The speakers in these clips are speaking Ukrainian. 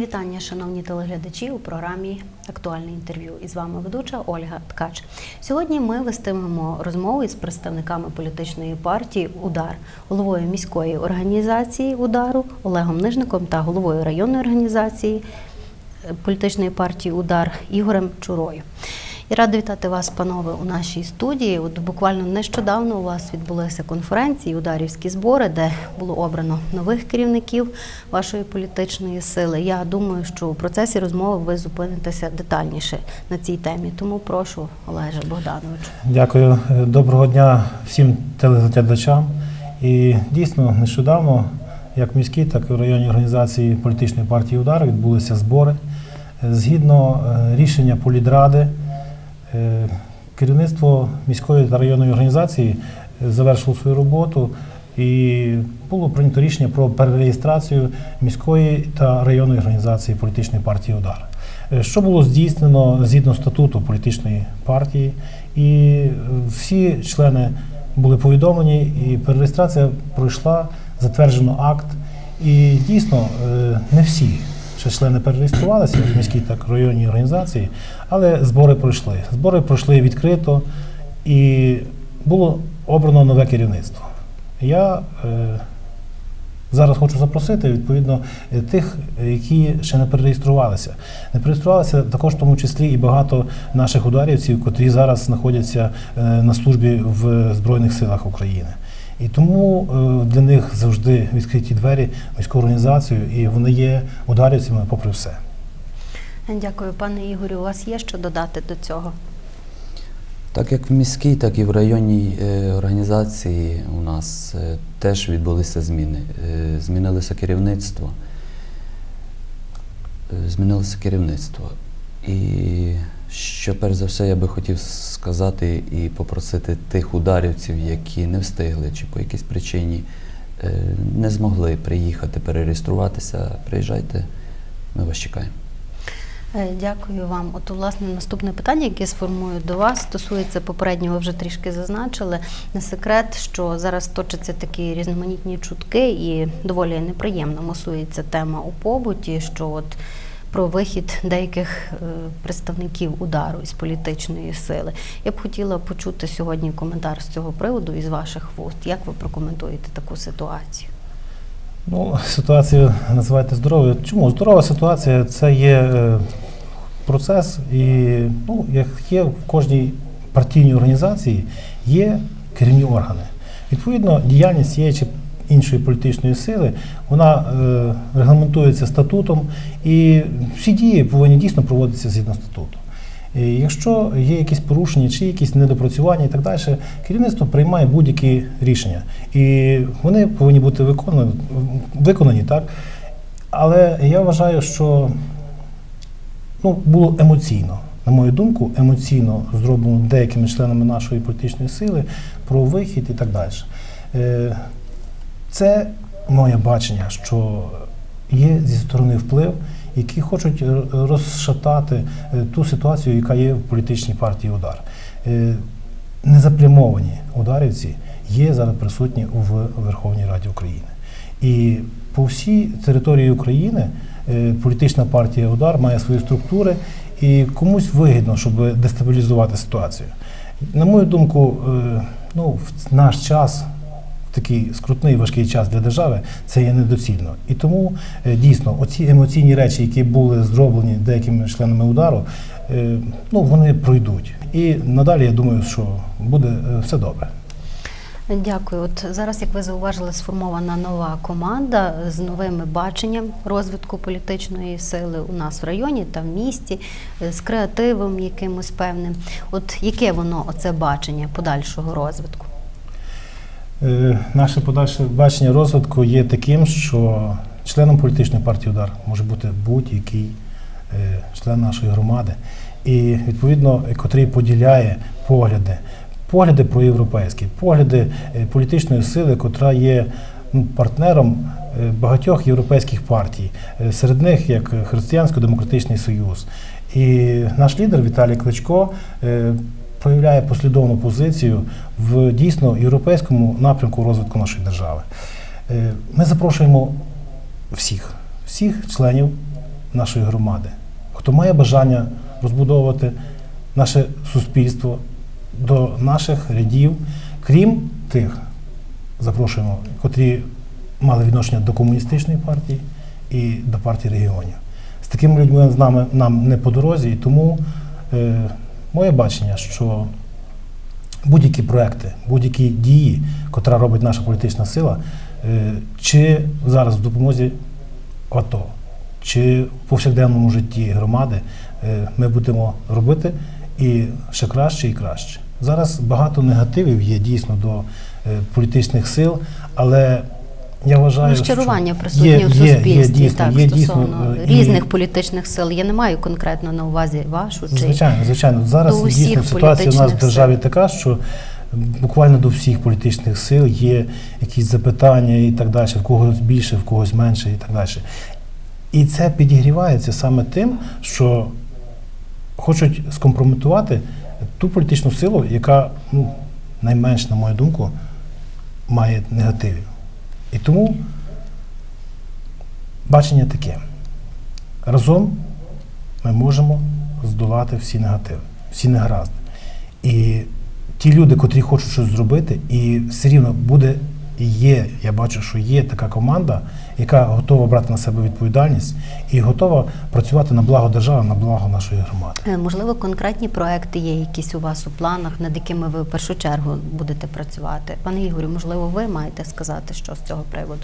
Вітання, шановні телеглядачі, у програмі Актуальне інтерв'ю. І з вами ведуча Ольга Ткач. Сьогодні ми вестимемо розмову із представниками політичної партії Удар, головою міської організації Удару Олегом Нижником та головою районної організації е, політичної партії Удар Ігорем Чурою. Я рада вітати вас, панове, у нашій студії. От буквально нещодавно у вас відбулися конференції, ударівські збори, де було обрано нових керівників вашої політичної сили. Я думаю, що у процесі розмови ви зупинитеся детальніше на цій темі. Тому прошу, Олеже Богдановичу. Дякую. Доброго дня всім телеглядачам. І дійсно, нещодавно, як в міській, так і в районній організації політичної партії Удар відбулися збори. Згідно е, рішення політради, керівництво міської та районної організації е, завершило свою роботу і було прийнято рішення про перереєстрацію міської та районної організації політичної партії Удар. Е, Що було здійснено згідно статуту політичної партії, і е, всі члени були повідомлені, і перереєстрація пройшла, затверджено акт. І дійсно е, не всі ще члени перереєструвалися в міській так районній організації, але збори пройшли. Збори пройшли відкрито і було обрано нове керівництво. Я е, Зараз хочу запросити відповідно е, тих, які ще не перереєструвалися. Не перереєструвалися також в тому числі і багато наших ударівців, котрі зараз знаходяться е, на службі в Збройних силах України. І тому е, для них завжди відкриті двері міську організацію, і вони є ударівцями попри все. Дякую, пане Ігорю. У вас є що додати до цього? Так як в міській, так і в районній е, організації у нас е, теж відбулися зміни. Е, Змінилося керівництво. Е, Змінилося керівництво. І що перш за все я би хотів сказати і попросити тих ударівців, які не встигли чи по якійсь причині е, не змогли приїхати, перереєструватися, приїжджайте, ми вас чекаємо. Е, Дякую вам. От, власне, наступне питання, яке сформую до вас, стосується попереднього, ви вже трішки зазначили. Не секрет, що зараз точаться такі різноманітні чутки, і доволі неприємно мусується тема у побуті, що от про вихід деяких е, представників удару із політичної сили. Я б хотіла почути сьогодні коментар з цього приводу із ваших вуст. Як ви прокоментуєте таку ситуацію? Ну, ситуацію називаєте здоровою. Чому? Здорова ситуація це є е, процес, і ну, як є в кожній партійній організації, є керівні органи. Відповідно, діяльність цієї чи іншої політичної сили, вона е, регламентується статутом, і всі дії повинні дійсно проводитися згідно статуту. І якщо є якісь порушення чи якісь недопрацювання і так далі, керівництво приймає будь-які рішення. І вони повинні бути виконані, виконані так. Але я вважаю, що ну, було емоційно, на мою думку, емоційно зроблено деякими членами нашої політичної сили про вихід і так далі. Це моє бачення, що є зі сторони вплив, які хочуть розшатати е, ту ситуацію, яка є в політичній партії удар. Е, Незапрямовані ударівці є зараз присутні в Верховній Раді України. І по всій території України е, політична партія Удар має свої структури, і комусь вигідно, щоб дестабілізувати ситуацію. На мою думку, ну, в наш час, такий скрутний важкий час для держави, це є недоцільно. І тому е, дійсно оці емоційні речі, які були зроблені деякими членами удару, е, ну, вони пройдуть. І надалі я думаю, що буде е, все добре. Дякую. От зараз, як ви зауважили, сформована нова команда з новими баченням розвитку політичної сили у нас в районі та в місті, з креативом якимось певним. От яке воно оце бачення подальшого розвитку? Е, Наше подальше бачення розвитку є таким, що членом політичної партії удар може бути будь-який е, член нашої громади, і відповідно, котрий поділяє погляди, погляди проєвропейські, погляди е, політичної сили, котра є ну, партнером е, багатьох європейських партій, Е, серед них як Християнсько-демократичний союз. І наш лідер Віталій Кличко е, проявляє послідовну позицію в дійсно європейському напрямку розвитку нашої держави. Е, Ми запрошуємо всіх, всіх членів нашої громади, хто має бажання розбудовувати наше суспільство до наших рядів, крім тих, запрошуємо, котрі мали відношення до комуністичної партії і до партії регіонів. З такими людьми з нами нам не по дорозі, і тому е, моє бачення, що будь-які проекти, будь-які дії, котра робить наша політична сила, е, чи зараз в допомозі АТО, чи в повсякденному житті громади, е, ми будемо робити і ще краще і краще. Зараз багато негативів є дійсно до е, політичних сил, але я вважаю, Розчарування що присутні є- в є- є суспільстві дійсно- так, є дійсно, стосовно е, і- різних політичних сил. Я не маю конкретно на увазі вашу чи Звичайно, звичайно. Зараз до усіх дійсно ситуація у нас в державі сил. така, що буквально до всіх політичних сил є якісь запитання і так далі, в когось більше, в когось менше і так далі. І це підігрівається саме тим, що хочуть скомпрометувати ту політичну силу, яка ну, найменш, на мою думку, має негативів. І тому бачення таке. Разом ми можемо здолати всі негативи, всі негаразди. І ті люди, котрі хочуть щось зробити, і все рівно буде і є, я бачу, що є така команда, яка готова брати на себе відповідальність і готова працювати на благо держави, на благо нашої громади. Е, можливо конкретні проекти є якісь у вас у планах, над якими ви в першу чергу будете працювати. Пане Ігорю, можливо, ви маєте сказати, що з цього приводу?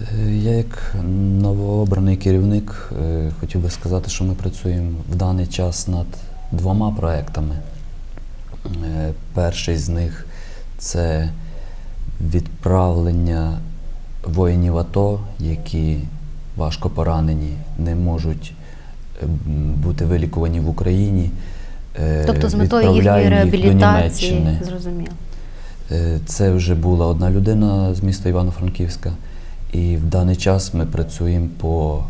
Е, Я як новообраний керівник е, хотів би сказати, що ми працюємо в даний час над двома проектами. Перший з них це відправлення воїнів АТО, які важко поранені, не можуть е, бути вилікувані в Україні. Е, Тобто з метою їхньої відправляємо їх до реабілітації, зрозуміло. Е, Це вже була одна людина з міста Івано-Франківська, і в даний час ми працюємо по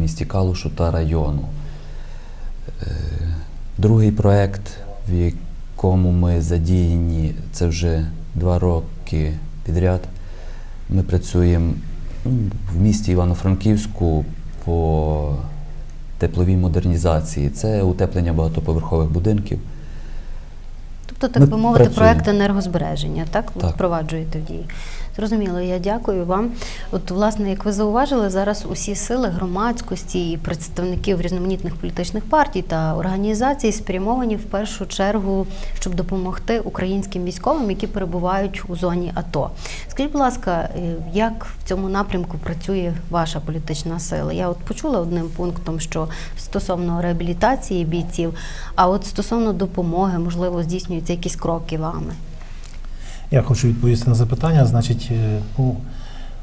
місті Калушу та району. Е, Другий проект, в якому ми задіяні, це вже два роки підряд. Ми працюємо в місті Івано-Франківську по тепловій модернізації. Це утеплення багатоповерхових будинків. Тобто, так Ми би мовити, працюємо. проект енергозбереження, так? Так. впроваджуєте в дії. Зрозуміло, я дякую вам. От, власне, як ви зауважили, зараз усі сили громадськості і представників різноманітних політичних партій та організацій спрямовані в першу чергу, щоб допомогти українським військовим, які перебувають у зоні АТО. Скажіть, будь ласка, е, як в цьому напрямку працює ваша політична сила? Я от почула одним пунктом, що стосовно реабілітації бійців, а от стосовно допомоги, можливо, здійснюються якісь кроки вами. Я хочу відповісти на запитання. Значить, е, ну,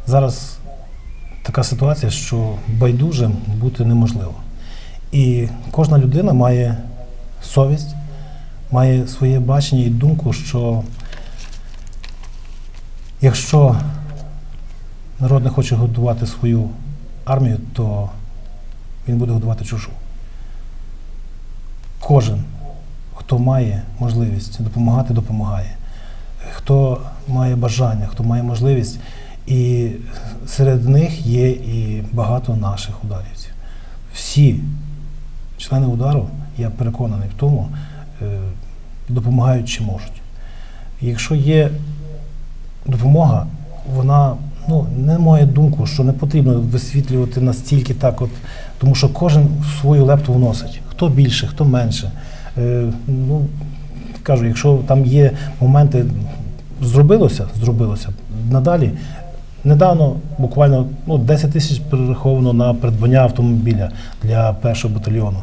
зараз така ситуація, що байдужим бути неможливо. І кожна людина має совість, має своє бачення і думку, що якщо народ не хоче годувати свою армію, то він буде годувати чужу. Кожен, хто має можливість допомагати, допомагає хто має бажання, хто має можливість. І серед них є і багато наших ударівців. Всі члени удару, я переконаний в тому, е, допомагають чи можуть. Якщо є допомога, вона ну, не має думку, що не потрібно висвітлювати настільки так, от, тому що кожен свою лепту вносить. Хто більше, хто менше. Е, ну, кажу, якщо там є моменти, зробилося, зробилося. Надалі, недавно, буквально ну, 10 тисяч перераховано на придбання автомобіля для першого батальйону.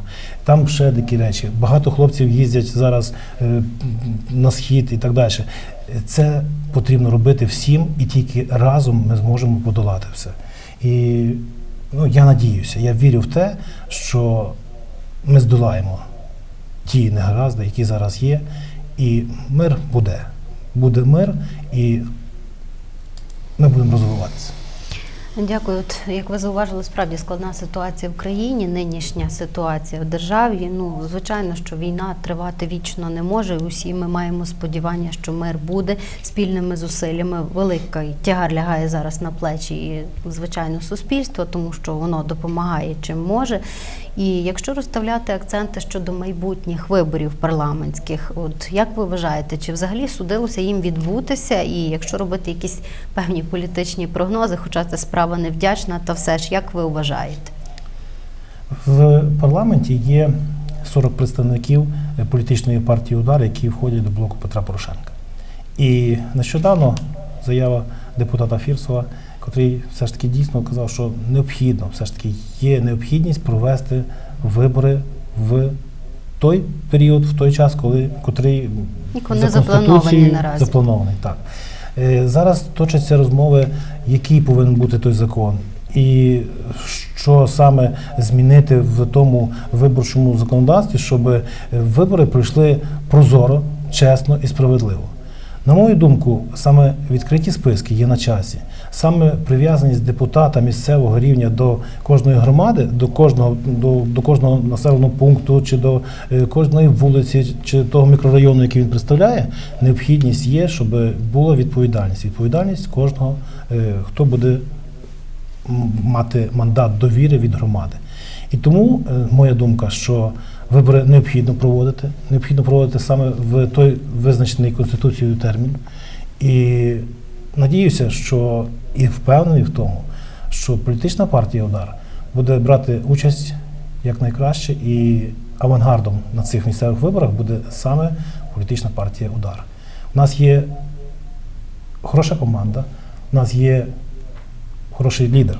Там ще такі речі. Багато хлопців їздять зараз е, на схід і так далі. Це потрібно робити всім, і тільки разом ми зможемо подолати все. І ну, я надіюся, я вірю в те, що ми здолаємо ті негаразди, які зараз є, і мир буде. Буде мир, і ми будемо розвиватися. Дякую. От, як ви зауважили, справді складна ситуація в країні, нинішня ситуація в державі. Ну, звичайно, що війна тривати вічно не може. Усі ми маємо сподівання, що мир буде спільними зусиллями. Великий тягар лягає зараз на плечі і, звичайно, суспільства, тому що воно допомагає чим може. І якщо розставляти акценти щодо майбутніх виборів парламентських, от як ви вважаєте, чи взагалі судилося їм відбутися? І якщо робити якісь певні політичні прогнози, хоча це справа невдячна, та все ж як ви вважаєте? В парламенті є 40 представників політичної партії Удар, які входять до блоку Петра Порошенка. І нещодавно заява депутата Фірсова, котрий все ж таки дійсно казав, що необхідно, все ж таки є необхідність провести вибори в той період, в той час, коли котрий за Конституцією наразі. запланований. Так. Е, Зараз точаться розмови, який повинен бути той закон, і що саме змінити в тому виборчому законодавстві, щоб вибори пройшли прозоро, чесно і справедливо. На мою думку, саме відкриті списки є на часі. Саме прив'язаність депутата місцевого рівня до кожної громади, до кожного, до, до кожного населеного пункту, чи до е, кожної вулиці, чи того мікрорайону, який він представляє, необхідність є, щоб була відповідальність. Відповідальність кожного, е, хто буде мати мандат довіри від громади. І тому е, моя думка, що вибори необхідно проводити, необхідно проводити саме в той визначений Конституцією термін. І надіюся, що і впевнений в тому, що політична партія Удар буде брати участь якнайкраще і авангардом на цих місцевих виборах буде саме політична партія Удар. У нас є хороша команда, у нас є хороший лідер.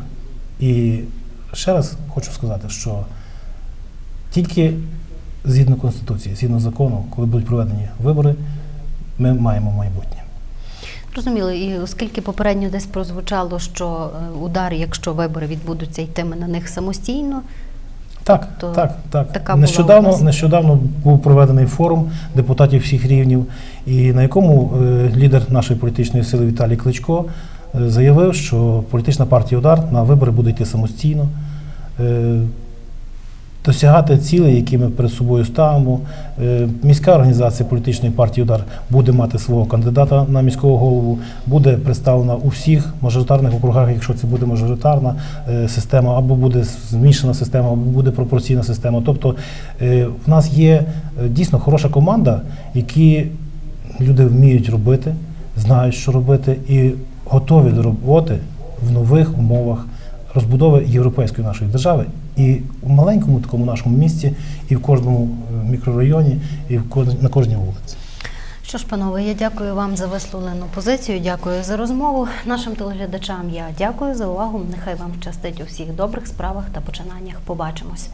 І ще раз хочу сказати, що тільки згідно Конституції, згідно закону, коли будуть проведені вибори, ми маємо майбутнє. Зрозуміло, і оскільки попередньо десь прозвучало, що е, удар, якщо вибори відбудуться, йтиме на них самостійно. Так, То так, так. така була нещодавно, вас- нещодавно був проведений форум депутатів всіх рівнів, і на якому е, лідер нашої політичної сили Віталій Кличко е, заявив, що політична партія Удар на вибори буде йти самостійно, досягати цілей, які ми перед собою ставимо. Е, Міська організація політичної партії Удар буде мати свого кандидата на міського голову, буде представлена у всіх мажоритарних округах, якщо це буде мажоритарна е, система, або буде змішана система, або буде пропорційна система. Тобто е, в нас є дійсно хороша команда, які люди вміють робити, знають, що робити, і готові до роботи в нових умовах розбудови європейської нашої держави. І в маленькому такому нашому місті, і в кожному е, мікрорайоні, і в кож- на кожній вулиці. Що ж, панове, я дякую вам за висловлену позицію. Дякую за розмову. Нашим телеглядачам я дякую за увагу. Нехай вам щастить у всіх добрих справах та починаннях. Побачимось.